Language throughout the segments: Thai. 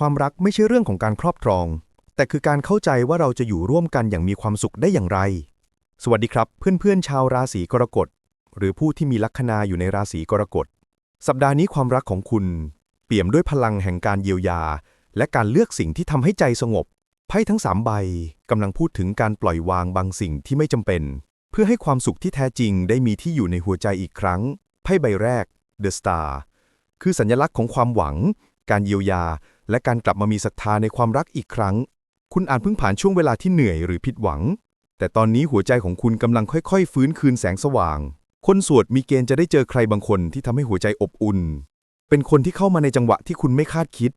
ความรักไม่ใช่เรื่องของการครอบครอง แต่คือการเข้าใจว่าเราจะอยู่ร่วมกันอย่างมีความสุขได้อย่างไร สวัสดีครับ เพื่อนๆชาวราศีกรกฎ หรือผู้ที่มีลัคนาอยู่ในราศีกรกฎ สัปดาห์นี้ความรักของคุณ เปี่ยมด้วยพลังแห่งการเยียวยา และการเลือกสิ่งที่ทำให้ใจสงบไพ่ทั้งสามใบกำลังพูดถึงการปล่อยวางบางสิ่งที่ไม่จำเป็น เพื่อให้ความสุขที่แท้จริงได้มีที่อยู่ในหัวใจอีกครั้งไพ่ใบแรก The Star คือสัญลักษณ์ของความหวัง การเยียวยา และการกลับมามีศรัทธาในความรักอีกครั้ง คุณอาจเพิ่งผ่านช่วงเวลาที่เหนื่อยหรือผิดหวัง แต่ตอนนี้หัวใจของคุณกำลังค่อยๆ ฟื้นคืนแสงสว่าง คนสวดมีเกณฑ์จะได้เจอใครบางคนที่ทำให้หัวใจอบอุ่น เป็นคนที่เข้ามาในจังหวะที่คุณไม่คาดคิด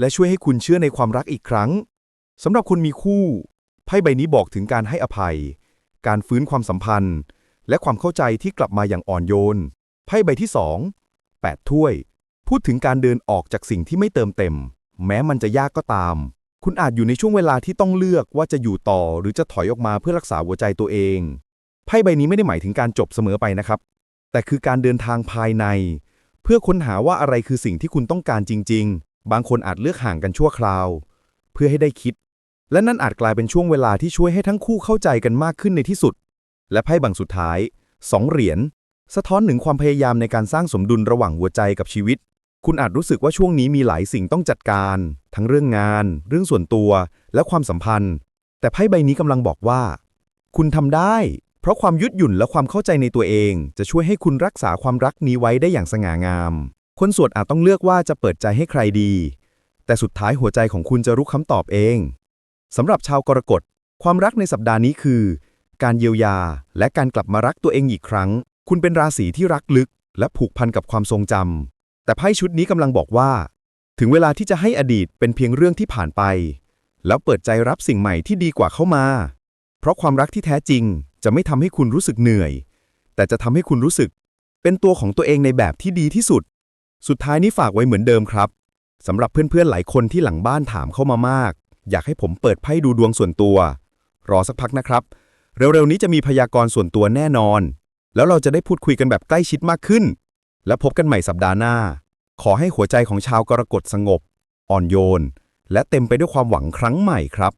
และช่วยให้คุณเชื่อในความรักอีกครั้งสำหรับคนมีคู่ ไพ่ใบนี้บอกถึงการให้อภัย การฟื้นความสัมพันธ์ และความเข้าใจที่กลับมาอย่างอ่อนโยน ไพ่ใบที่สองแปดถ้วย พูดถึงการเดินออกจากสิ่งที่ไม่เติมเต็ม แม้มันจะยากก็ตาม คุณอาจอยู่ในช่วงเวลาที่ต้องเลือกว่าจะอยู่ต่อหรือจะถอยออกมาเพื่อรักษาหัวใจตัวเอง ไพ่ใบนี้ไม่ได้หมายถึงการจบเสมอไปนะครับ แต่คือการเดินทางภายใน เพื่อค้นหาว่าอะไรคือสิ่งที่คุณต้องการจริง ๆ บางคนอาจเลือกห่างกันชั่วคราว เพื่อให้ได้คิด และนั่นอาจกลายเป็นช่วงเวลาที่ช่วยให้ทั้งคู่เข้าใจกันมากขึ้นในที่สุด และไพ่บังสุดท้ายสองเหรียญสะท้อนถึงความพยายามในการสร้างสมดุลระหว่างหัวใจกับชีวิต คุณอาจรู้สึกว่าช่วงนี้มีหลายสิ่งต้องจัดการ ทั้งเรื่องงาน เรื่องส่วนตัว และความสัมพันธ์ แต่ไพ่ใบนี้กำลังบอกว่า คุณทำได้ เพราะความยืดหยุ่นและความเข้าใจในตัวเอง จะช่วยให้คุณรักษาความรักนี้ไว้ได้อย่างสง่างาม คนสวดอาจต้องเลือกว่าจะเปิดใจให้ใครดี แต่สุดท้ายหัวใจของคุณจะรู้คำตอบเองสำหรับชาวกรกฎความรักในสัปดาห์นี้คือ การเยียวยา และการกลับมารักตัวเองอีกครั้ง คุณเป็นราศีที่รักลึก และผูกพันกับความทรงจำ แต่ไพ่ชุดนี้กำลังบอกว่า ถึงเวลาที่จะให้อดีตเป็นเพียงเรื่องที่ผ่านไป แล้วเปิดใจรับสิ่งใหม่ที่ดีกว่าเข้ามา เพราะความรักที่แท้จริงจะไม่ทำให้คุณรู้สึกเหนื่อย แต่จะทำให้คุณรู้สึก เป็นตัวของตัวเองในแบบที่ดีที่สุด สุดท้ายนี้ฝากไว้เหมือนเดิมครับสำหรับเพื่อนๆหลายคนที่หลังบ้านถามเข้ามามาก อยากให้ผมเปิดไพ่ดูดวงส่วนตัว รอสักพักนะครับ เร็วๆนี้จะมีพยากรณ์ส่วนตัวแน่นอน แล้วเราจะได้พูดคุยกันแบบใกล้ชิดมากขึ้น และพบกันใหม่สัปดาห์หน้า ขอให้หัวใจของชาวกรกฎสงบ อ่อนโยน และเต็มไปด้วยความหวังครั้งใหม่ครับ